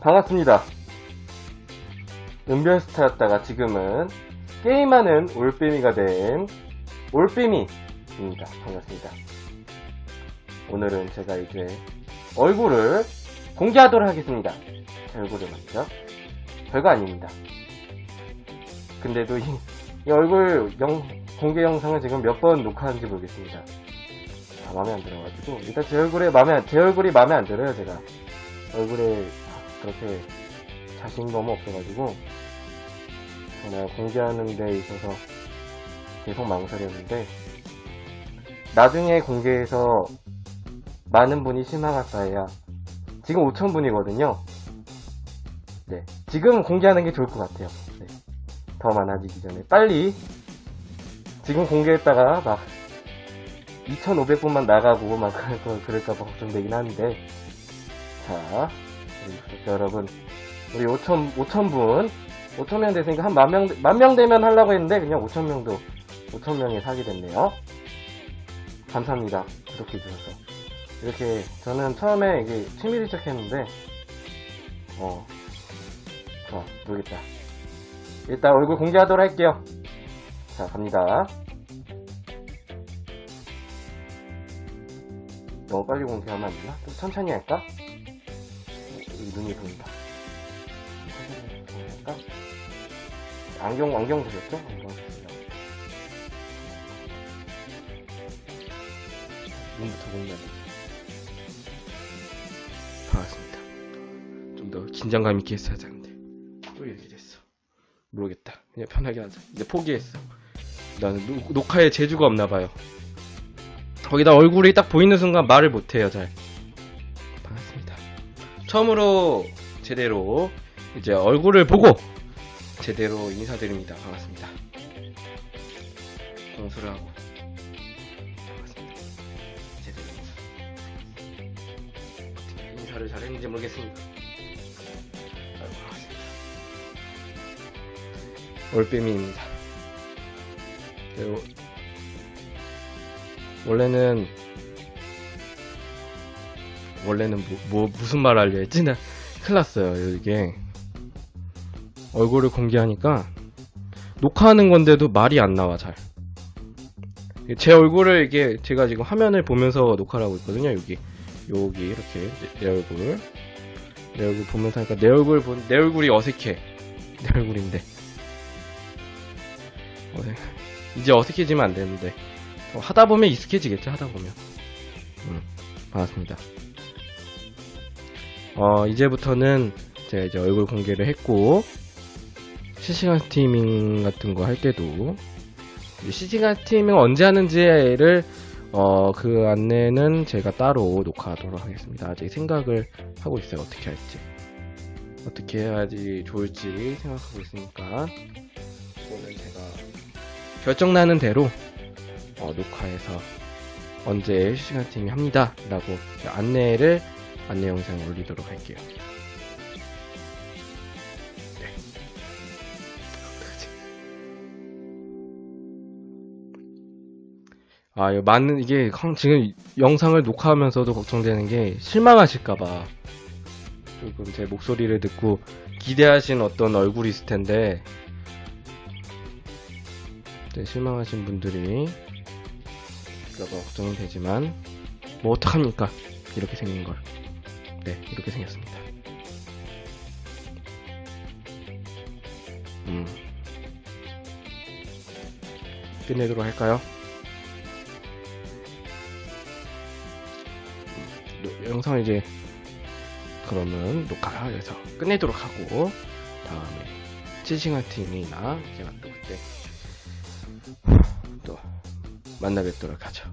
반갑습니다. 은별스타였다가 지금은 게임하는 올빼미가 된 올빼미입니다. 반갑습니다. 오늘은 제가 이제 얼굴을 공개하도록 하겠습니다. 제 얼굴을 먼저. 별거 아닙니다. 근데도 이, 이 얼굴 영- 공개 영상을 지금 몇 번 녹화하는지 모르겠습니다. 아, 마음에 안 들어가지고. 일단 제 얼굴에 마음에, 안- 제 얼굴이 마음에 안 들어요, 제가. 얼굴에 그렇게 자신감은 없어가지고 정말 공개하는 데 있어서 계속 망설였는데 나중에 공개해서 많은 분이 실망할 바에야 지금 5천 분이거든요. 네 지금 공개하는 게 좋을 것 같아요. 네. 더 많아지기 전에. 빨리 지금 공개했다가 막 2,500분만 나가고 막 그럴까봐 걱정되긴 하는데. 자, 구독자 여러분, 우리 5천, 5천 분, 5천 명 됐으니까 한 만 명, 만 명 되면 하려고 했는데, 그냥 5천 명도, 5천 명이 사게 됐네요. 감사합니다. 구독해 주셔서. 이렇게, 저는 처음에 이게 취미를 시작했는데, 어, 좋아, 모르겠다. 일단 얼굴 공개하도록 할게요. 자, 갑니다. 너무 빨리 공개하면 안 되나? 좀 천천히 할까? 눈이 보인다. 안경, 안경 보셨죠? 안경? 눈부터 공개하자. 반갑습니다. 좀 더 긴장감 있게 했어야 되는데. 또 이렇게 됐어. 모르겠다. 그냥 편하게 하자. 이제 포기했어. 나는 녹- 녹화에 재주가 없나봐요. 거기다 얼굴이 딱 보이는 순간 말을 못해요, 잘. 처음으로 제대로 이제 얼굴을 보고 제대로 인사드립니다. 반갑습니다. 공수를 하고 반갑습니다. 제대로 인사. 인사를 잘했는지 모르겠습니다. 반갑습니다. 올빼미입니다. 원래는 원래는 뭐, 뭐 무슨 말 하려 했지? 나 큰일 났어요 이게. 얼굴을 공개하니까 녹화하는 건데도 말이 안 나와 잘. 제 얼굴을 이게 제가 지금 화면을 보면서 녹화를 하고 있거든요 여기. 여기 이렇게 내, 내 얼굴. 내 얼굴 보면서 하니까 내 얼굴 본, 내 얼굴이 어색해. 내 얼굴인데. 어색 이제 어색해지면 안 되는데. 어, 하다 보면 익숙해지겠죠 하다 보면. 음, 반갑습니다 어 이제부터는 제가 이제 얼굴 공개를 했고 실시간 스트리밍 같은 거 할 때도. 이 실시간 스트리밍 언제 하는지를 어 그 안내는 제가 따로 녹화하도록 하겠습니다. 아직 생각을 하고 있어요. 어떻게 할지. 어떻게 해야지 좋을지 생각하고 있으니까 그거는 제가 결정나는 대로 어, 녹화해서 언제 실시간 팀이 합니다 라고 안내를 안내 영상을 올리도록 할게요 네. 아, 많은, 이게, 컴- 지금 영상을 녹화하면서도 걱정되는 게 실망하실까봐. 조금 제 목소리를 듣고 기대하신 어떤 얼굴이 있을 텐데, 네, 실망하신 분들이 걱정이 되지만 뭐 어떡합니까 이렇게 생긴 걸 네, 이렇게 생겼습니다. 음. 끝내도록 할까요? 음, 노- 영상을 이제 그러면 녹화해서 끝내도록 하고 다음에 실시간 팀이나 제가 또 그때 또 만나 뵙도록 하죠.